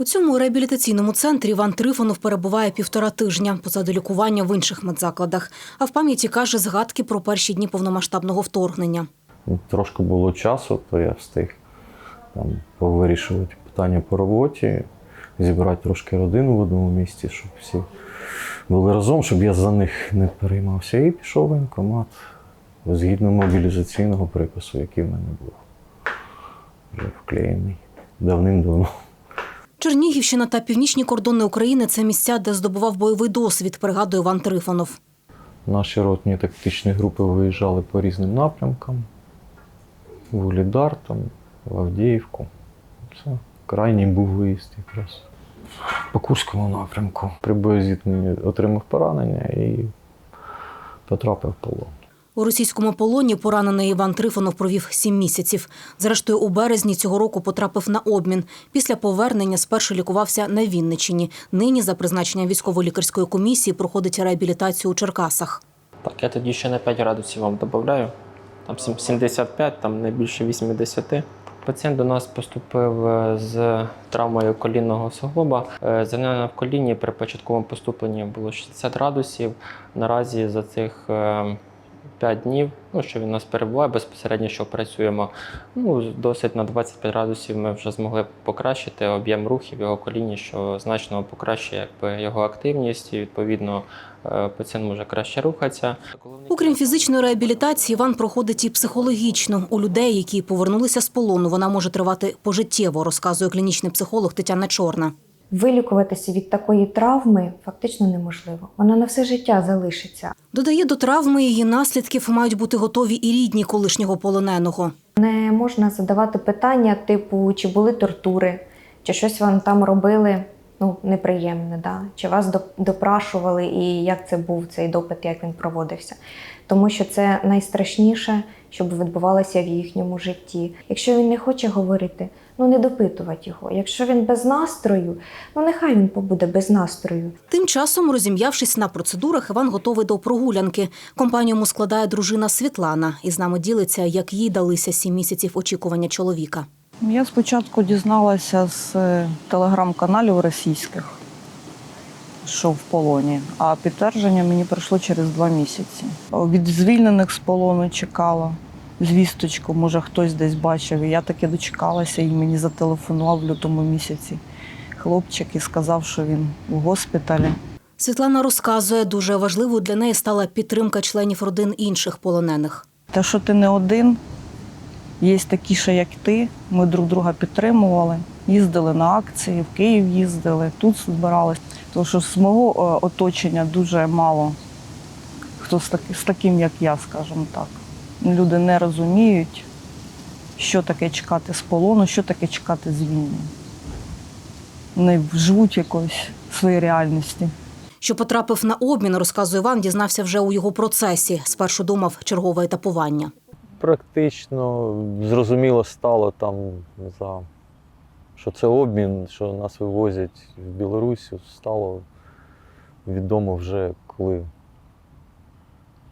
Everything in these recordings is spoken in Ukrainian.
У цьому реабілітаційному центрі Іван Трифонов перебуває півтора тижня позаду лікування в інших медзакладах. А в пам'яті каже згадки про перші дні повномасштабного вторгнення. Ну, Трошки було часу, то я встиг там повирішувати питання по роботі, зібрати трошки родину в одному місці, щоб всі були разом, щоб я за них не переймався. І пішов воєнкомат згідно мобілізаційного припису, який в мене був. Вже вклеєний давним-давно. Чернігівщина та північні кордони України це місця, де здобував бойовий досвід, пригадує Іван Трифонов. Наші ротні тактичні групи виїжджали по різним напрямкам. В Улідар, там, в Авдіївку. Це крайній був виїзд якраз. По Курському напрямку. При боєзіткненні отримав поранення і потрапив в полон. У російському полоні поранений Іван Трифонов провів сім місяців. Зрештою, у березні цього року потрапив на обмін. Після повернення спершу лікувався на Вінниччині. Нині, за призначенням військово-лікарської комісії, проходить реабілітацію у Черкасах. Так, я тоді ще на 5 градусів вам додаю. Там сім- 75, там не більше 80. Пацієнт до нас поступив е, з травмою колінного суглоба. Е, в коліні при початковому поступленні було 60 градусів. Наразі за цих 5 днів, ну, що він у нас перебуває, безпосередньо, що працюємо, ну, досить на 25 градусів ми вже змогли покращити об'єм рухів його коліні, що значно покращує якби, його активність і відповідно е, пацієнт може краще рухатися. Окрім фізичної реабілітації, Іван проходить і психологічну. У людей, які повернулися з полону, вона може тривати пожиттєво, розказує клінічний психолог Тетяна Чорна. Вилікуватися від такої травми фактично неможливо. Вона на все життя залишиться. Додає, до травми її наслідків мають бути готові і рідні колишнього полоненого. Не можна задавати питання, типу, чи були тортури, чи щось вам там робили ну, неприємне, да? чи вас доп- допрашували, і як це був цей допит, як він проводився. Тому що це найстрашніше, щоб відбувалося в їхньому житті. Якщо він не хоче говорити, ну не допитувати його. Якщо він без настрою, ну нехай він побуде без настрою. Тим часом, розім'явшись на процедурах, Іван готовий до прогулянки. Компанію йому складає дружина Світлана і з нами ділиться, як їй далися сім місяців очікування чоловіка. Я спочатку дізналася з е, телеграм-каналів російських, що в полоні, а підтвердження мені прийшло через два місяці. Від звільнених з полону чекала звісточку, може хтось десь бачив. І я таки дочекалася і мені зателефонував в лютому місяці хлопчик і сказав, що він у госпіталі. Світлана розказує, дуже важливою для неї стала підтримка членів родин інших полонених. Те, що ти не один, є такі, ще як ти. Ми друг друга підтримували, їздили на акції, в Київ їздили, тут збирались. Тому що з мого е, оточення дуже мало хто з, таки- з таким, як я, скажімо так. Люди не розуміють, що таке чекати з полону, що таке чекати з війни. Вони живуть якоїсь своїй реальності. Що потрапив на обмін, розказує Іван, дізнався вже у його процесі. Спершу думав чергове етапування. Практично зрозуміло стало там за що це обмін, що нас вивозять в Білорусі, стало відомо вже коли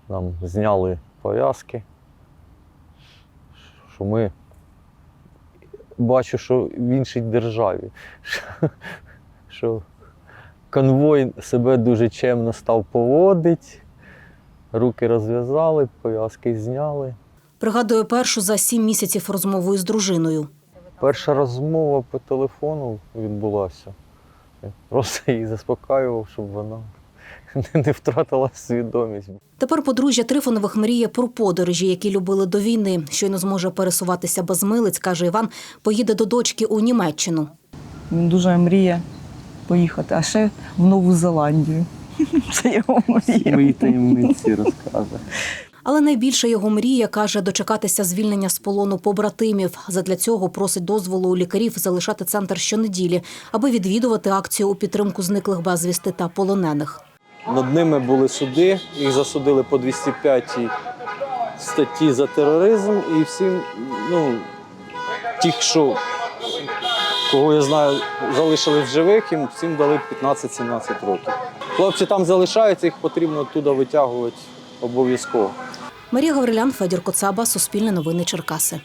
нам зняли пов'язки, що ми бачу, що в іншій державі, що, що конвой себе дуже чемно став поводити, руки розв'язали, пов'язки зняли. Пригадує першу за сім місяців розмову із дружиною. Перша розмова по телефону відбулася. Я просто її заспокаював, щоб вона не- не втратила свідомість. Тепер подружжя Трифонових мріє про подорожі, які любили до війни. Щойно зможе пересуватися без милиць, каже Іван, поїде до дочки у Німеччину. Він дуже мріє поїхати, а ще в Нову Зеландію. Це його мрія. Мої таємниці розказує. Але найбільша його мрія каже дочекатися звільнення з полону побратимів. Задля цього просить дозволу у лікарів залишати центр щонеділі, аби відвідувати акцію у підтримку зниклих безвісти та полонених. Над ними були суди, їх засудили по 205 статті за тероризм, і всім, ну, ті, що кого я знаю, залишили в живих, їм всім дали 15-17 років. Хлопці там залишаються, їх потрібно туди витягувати обов'язково. Марія Гаврилян, Федір Коцаба, Суспільне новини Черкаси.